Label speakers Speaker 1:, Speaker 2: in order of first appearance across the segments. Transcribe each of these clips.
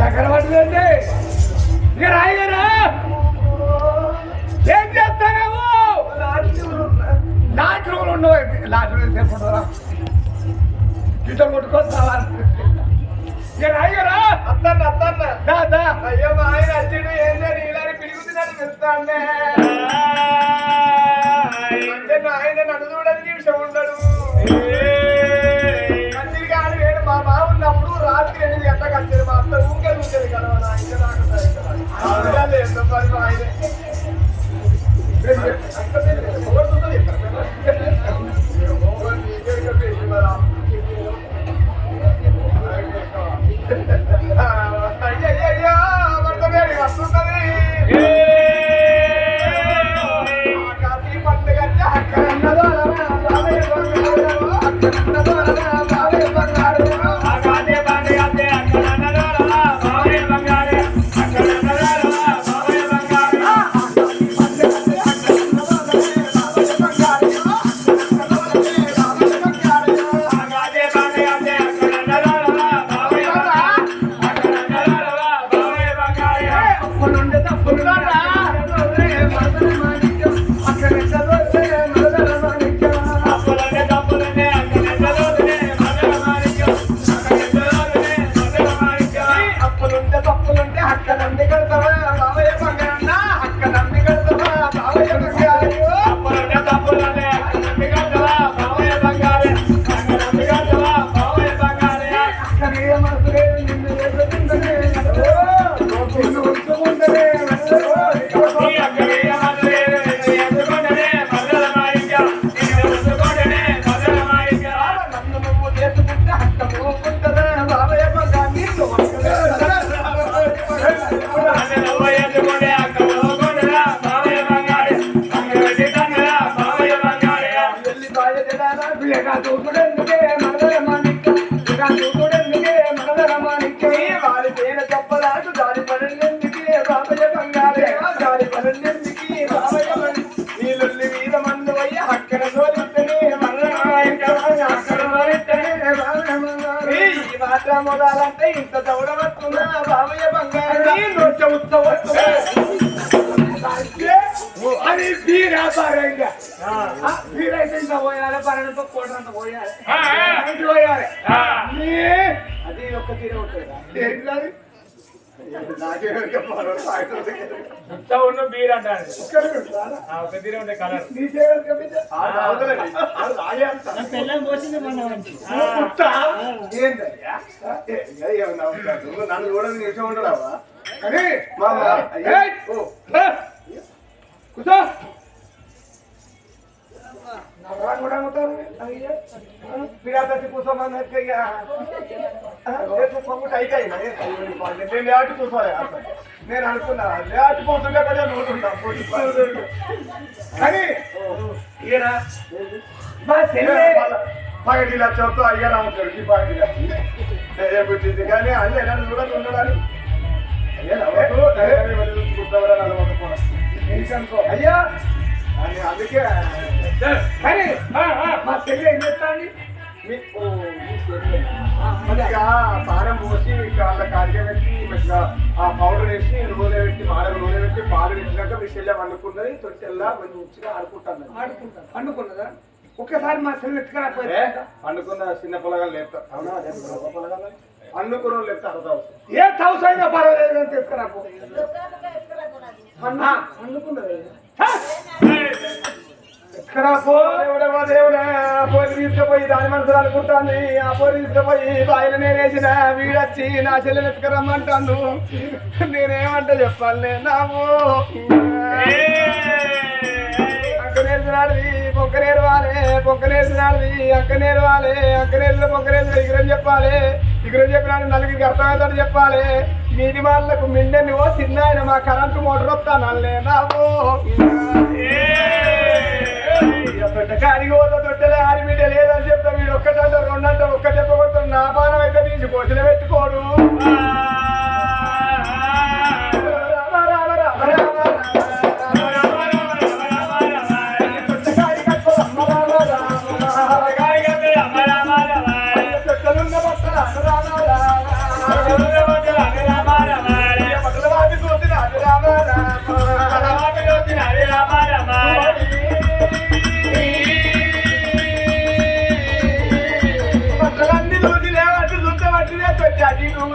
Speaker 1: దగ్గర పట్టలేండి ఇక రాయగారా ఏం చేస్తానేమో లాట్రూమ్లు ఉండవు లాట్రూమ్ చెప్పుకుంటారా ఇట్లా కొట్టుకొస్తావా ఇక రాయగారా
Speaker 2: అత్తన్న అత్తన్న.
Speaker 1: దా దా.
Speaker 2: అయ్యో మా ఆయన అచ్చుడు ఏంటో నీలాని పిలుగుతున్నాడు చెప్తానే అంటే నా ఆయన నన్ను ఉండడు. మంచిది కాదు వేడు మా బావ ఉన్నప్పుడు రాత్రి ఎనిమిది గంటలకు మా అత్త ఊకే చూసేది కదా నా ఇంటి దాకా నా ఇంటి దాకా. అవునా లేదు మరి మా ఆయనే. అంత తప్పులుండా, మరదల మాణిక్యం, అక్కడెక్కడో మొదలంటే ఇంత దౌడవస్తున్నా బాబయ్య బంగారే. నొచ్చ ఉత్సవస్తున్నా
Speaker 1: అది బీర్ వ్యాపారంగా బీర్ అయితే ఇంత పోయాలి? కోటంత పోయాలి? ఇంటి పోయాలి? ఏ?
Speaker 2: అది ఒక్క తీరే ఉంటుంది. చెప్పాలి
Speaker 3: ఉన్న బీర్ అంటారు. ఒక తీరే ఉండే కలర్?
Speaker 2: నన్ను కూడా నిమిషం!
Speaker 1: ఏ! కూర్చో.
Speaker 2: నేను లేటు కూర్చోలే. నేను అనుకున్నా లేటు పోతుంటే కొంచెం నూతుంటా
Speaker 1: కానీ ఈయన
Speaker 2: పగటి లక్షతో అయ్యారా ఉంటాడు పగటి లక్ష పుట్టింది? కానీ అన్నీ నన్ను కూడా ఉండడానికి అయ్యా నవ్వకు ధైర్యాన్ని వెళ్ళి
Speaker 1: ఏంటనుకో
Speaker 2: అయ్యా! అని అందుకే
Speaker 1: కానీ మా చెల్లె ఏం చేస్తాండి
Speaker 2: మీ ఓ, మీ చెల్లె. మంచిగా సారం పోసి కాళ్ళ కాడిగా పెట్టి మంచిగా ఆ పౌడర్ వేసి నూనె పెట్టి మాడకు నూనె పెట్టి పాలు పెట్టినాక మీ చెల్లె వండుకున్నది. తొట్టెల్లా మంచిగా ఆడుకుంటాను
Speaker 1: ఆడుకుంటా పండుకున్నదా ఒక్కసారి మా చెల్లె
Speaker 2: ఏ,
Speaker 1: ఎత్తుకరాపోయింది
Speaker 2: పండుకున్న చిన్న పొలగాలు లేపుతా. అవునా? అదే పొలగాలు. పండుకున్న వాళ్ళు లేపుతా అర్థం
Speaker 1: ఏ అయినా పర్వాలేదు తీసుకురాపో ఎత్తుకరాపో
Speaker 2: దేవుడేమో దేవుడే తీసుకుపోయి దాని మనసులు అనుకుంటాను ఆ పోరి తీసుకుపోయి నేనేసిన వీడొచ్చి నా చెల్లెలు ఎత్తుకురమ్మంటాను నేనేమంటే చెప్పాలి నాము అక్క నేర్చినాడిది పొక్క నేర్వాలి పొక్క నేర్చినాడిది అక్క నేర్వాలి అక్క నేర్చిన పొక్క నేర్చిన ఇగ్రం చెప్పాలి. ఇగ్రం చెప్పినాడు నలుగురికి అర్థమవుతాడు చెప్పాలి. మీది వాళ్ళకు మిండెని ఓ చిన్న ఆయన మా కరెంటు మోటార్ వస్తానల్లే నాము కాడికి పోతా తొట్టెలే ఆరి బిడ్డ లేదని చెప్తా. వీడు ఒక్కటంట రెండంట ఒక్క చెప్పబడుతుంది నా పానం అయితే తీసి కోసిన పెట్టుకోడు.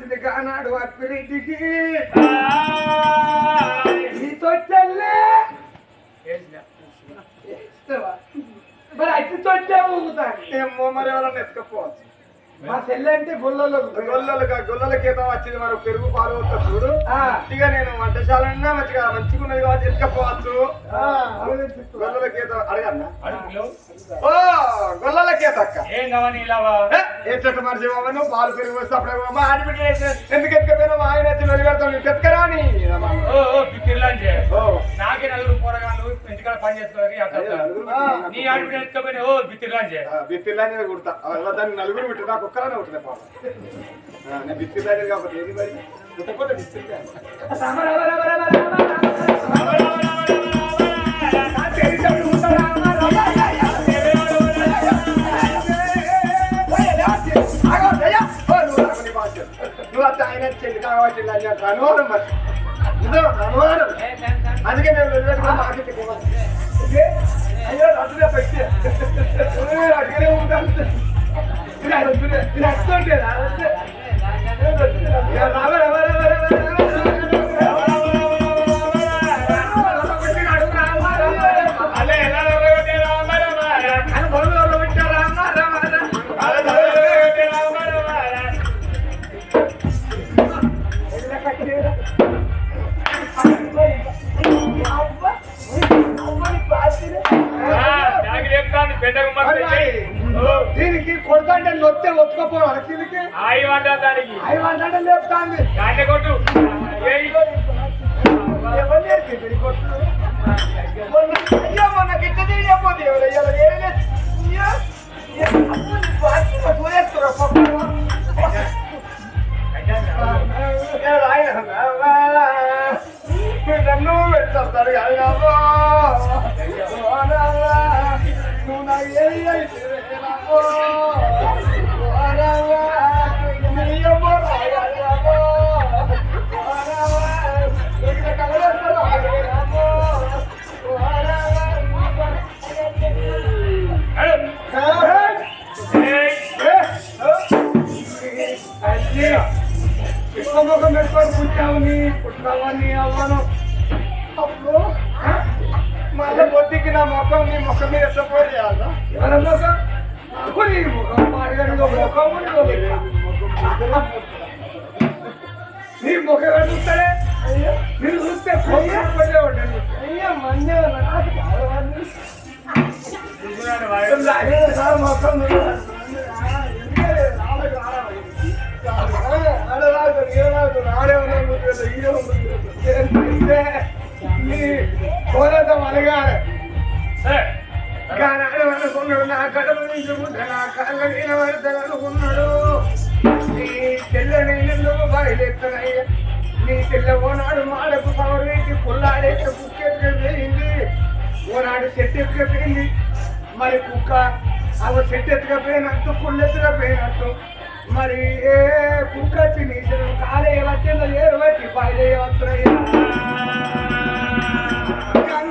Speaker 1: వచ్చింది కానాడు అప్పిరెడ్డికి. తొట్టెల్లే. ఇస్తావా? మరి అట్టి తొట్టే ఊగుతాను
Speaker 2: ఏమో మరి ఎవరన్నా ఎత్తుకపోవచ్చు.
Speaker 1: మా చెల్లె అంటే గొల్లలో
Speaker 2: గొల్లలుగా గొల్లల గీతం వచ్చింది మరి పెరుగు పాలు వస్తా చూడు. ఇక నేను వంటశాలన్నా మంచిగా మంచిగా ఉన్నది కాబట్టి ఎత్తుకపోవచ్చు. గొల్లల గీతం అడగన్నా? ఓ గొల్లల గీత అక్క.
Speaker 3: ఏం ఇలావా
Speaker 2: ఎట్ట మనిషి బాబా నువ్వు పాలు పెరుగు వస్తే అప్పుడే మా ఆడబిడ్డ ఎందుకు ఎత్తుకపోయినా మా ఆయన ఎత్తి వెళ్ళి పెడతాను ఎత్తుకరా అని.
Speaker 3: నాకే నలుగురు పోరగాళ్ళు ఇంటికాడ పని చేసుకోవాలి
Speaker 2: ఆ.
Speaker 3: నీ ఆడిపిన ఎత్తుకపోయినా ఓ బిత్తిర్లాంచే
Speaker 2: ఆ, బిత్తిలాంజనే కుడతా. దాన్ని నలుగురు పెట్టి నాకు ఒక్కరానే ఉంటుంది పాప. నేను బిత్తిలాంజనే కాబట్టి ఏది మరి? కుట్టకపోతే నువ్వు అత్త ఆయన చెల్లి కావచ్చు అని మరి. అనుమానం. అందుకే మేము వెళ్ళినట్టుగా మార్కెట్కి పోవాలి.
Speaker 1: ఇదే,
Speaker 2: అయ్యో అటుగా పెట్టి
Speaker 1: అడిగే ఉంటాను. ఇది అడుగుతున్నా, ఇది అడుగుతుంటేనా? దీనికి కొడతాంటే నొత్తే ఒత్తుకపోవాలి దీనికి.
Speaker 3: ఆయి వంట దానికి
Speaker 1: అవి అంటే లేపుతాంది.
Speaker 3: కాంటే కొట్టు.
Speaker 2: ఎవరు కొట్టుడు? మొన్న- అయ్యో మొన్న గిట్ట చేయకపోతే ఎవరు? ఏమీ లేదు. అయ్యో, కాదు రావా. ఓ రావా, నువ్వు నాకు ఏది అయితే రావా. ఓ రావా, నీ అమ్మ రాయాలి రావా. ఓ రావా, ఇక్కడ కలవస్తారు రాయాలి రావా. ఓ రావా,
Speaker 3: ఏయ్
Speaker 1: ముఖం పెట్టుకొని పుట్టావు నీ పుట్టావా నీ అవ్వను
Speaker 2: అబ్బో, మళ్ళీ పొద్దుకి నా ముఖం నీ ముఖం మీద ఎట్లా పోయి చేయాలా
Speaker 1: ఎవరి ముఖం నాకు నీ ముఖం మాడగడిలో ముఖం నీదో లెక్క. నీ ముఖం ఎవరు చూస్తాడే మీరు చూస్తే పొయ్యి పడే ఉంటాడు
Speaker 2: అయ్యా మందే నాకు కావాలి
Speaker 3: చూస్తున్నాను
Speaker 2: మొత్తం
Speaker 1: పోరాటం అలగాలి కానాడు అనుకున్నాడు నా కడప నుంచి ముద్ద నా కళ్ళ మీద పడతాడు అనుకున్నాడు. నీ తెల్ల నీళ్ళు బయలుదేరుతున్నాయ్యా నీ తెల్ల ఓనాడు మాడకు పవర్ వేసి పుల్లాడేసి కుక్క ఎత్తుకపోయింది ఓనాడు చెట్టు ఎత్తుకపోయింది మరి కుక్క అవ చెట్టు ఎత్తుకపోయినట్టు కుళ్ళు ఎత్తుకపోయినట్టు మరి ఏ కుక్క వచ్చి నీ కాలే వచ్చిందో ఏరు బట్టి బయలు వస్తున్నాయ్యా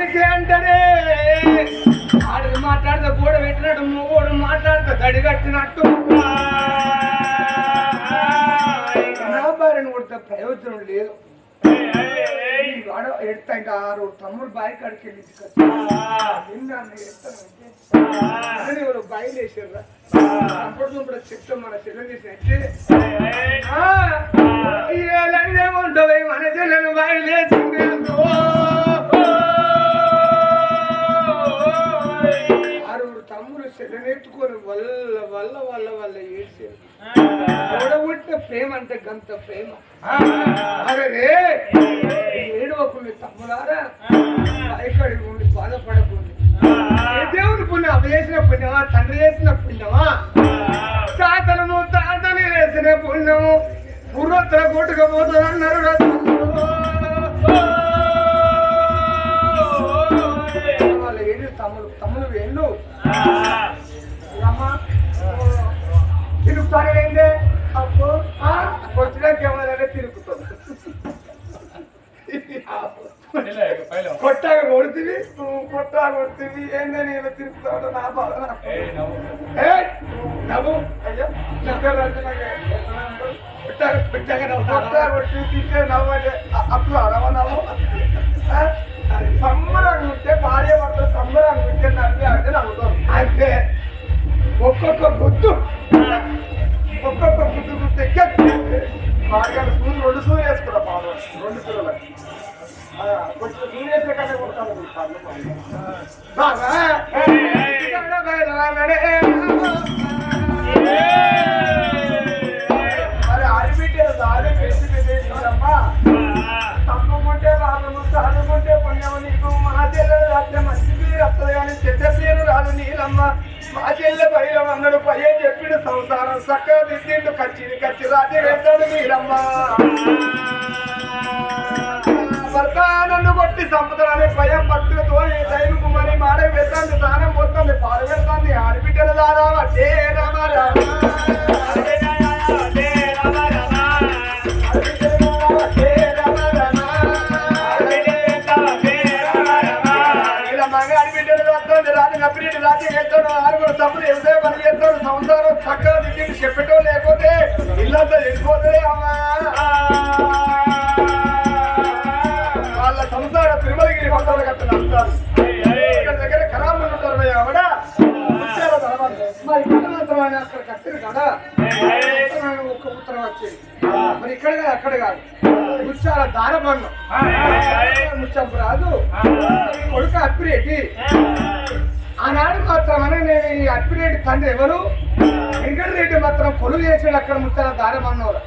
Speaker 1: అందుకే అంటారే? ఆడు మాట్లాడితే గోడ పెట్టినట్టు మూడు మాట్లాడితే తడి కట్టినట్టు. వ్యాపారాన్ని కొడితే ప్రయోజనం లేదు. ఎడతా ఇంకా ఆరు తమ్ముడు బాయ్ కాడికి వెళ్ళి నిన్న ఎవరు బాయి అప్పుడు ఇప్పుడు చెప్తాం మన చెల్లెలు చేసినట్టే.
Speaker 3: ఏయ్,
Speaker 1: మన చెల్లెలు బాయి లేచింది చెల్లెనెత్తుకొని వల్ల వల్ల వల్ల వల్ల ఏడ్చేది ఓడగొట్టిన ప్రేమ అంటే గంత ప్రేమ. అరే ఏడవకుండా తమ్ములారా పైకడికి ఉండి బాధపడకుండా. ఏ దేవుని పుణ్యం? అవి చేసిన పుణ్యమా? తండ్రి చేసిన పుణ్యమా? తాతలను తాతని వేసిన పుణ్యము. పూర్వోత్తర. వాళ్ళ ఏడు తమ్ముడు తమ్ముడు వెళ్ళు కొట్టాక కొడుతుంది నువ్వు కొట్టాక కొడుతుంది ఏందని ఇలా తిరుగుతాడు నా బాధ నాకు. ఏయ్, నవ్వు అయ్యా నవ్వు అంటే నాకు కొట్టాక దిద్దిండు కచ్చిని కచ్చి రాత్రి నన్ను కొట్టి సంపదరాని భయం భక్తులతో దైవకు మరి మాడ వెళ్తాను దానం పోతుంది. పాలు వెళ్తాను ఆడబిడ్డల దారా వడ్డే రామారా ఇల్లంతా వెళ్ళిపోతుంది అమ్మా. వాళ్ళ సంసార తిరుమలగిరి హోటల్ కట్టిన అంటారు దగ్గర ఖరాబ్ ఉంటారు ఆవిడ. మరి అక్కడ కట్టారు కదా. ఒక్క ఉత్తరం వచ్చింది మరి ఇక్కడ కాదు అక్కడ కాదు ముత్యాల దారబంధం ముత్యం రాదు కొడుకు అప్పిరెడ్డి. ఆనాడు మాత్రమే నేను ఈ అప్పిరేటి తండ్రి ఎవరు? వెంకటరెడ్డి మాత్రం కొలువు చేసాడు అక్కడ ముచ్చట దారబంధంలో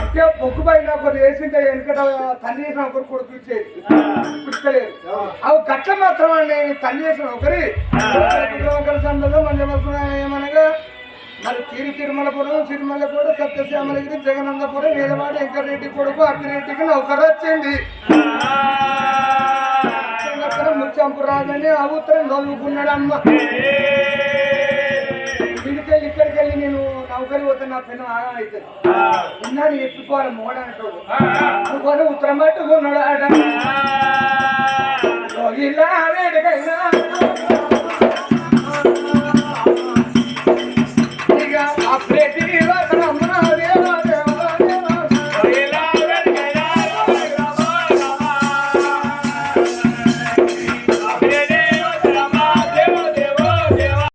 Speaker 1: అంటే బొగ్గు పైన ఒకరు వేసింటే వెనకట తల్లి చేసిన ఒకరు కొడుకు ఇచ్చేది. పుట్టుకలేదు అవి గట్ల మాత్రం నేను తల్లి చేసిన ఒకరి. ఒకరి సందర్భంలో మంచి ఏమనగా మరి తీరు తిరుమలపురం సిరిమల్లపూడ సత్యశ్యామలగిరి జగనందపురం నీలవాడ వెంకటరెడ్డి కొడుకు అక్కిరెడ్డికి నౌకరు వచ్చింది. అక్కడ ముచ్చంపు రాజని ఆ ఉత్తరం చదువుకున్నాడమ్మ ఇక్కడికెళ్ళి ఇక్కడికి వెళ్ళి నేను నౌకరి పోతే నా పెన్ను ఆగా అవుతుంది. ఉన్నాడు ఎత్తుకోవాలి మోడంటాడు అనుకోని ఉత్తరం పట్టుకున్నాడు వేడికైనా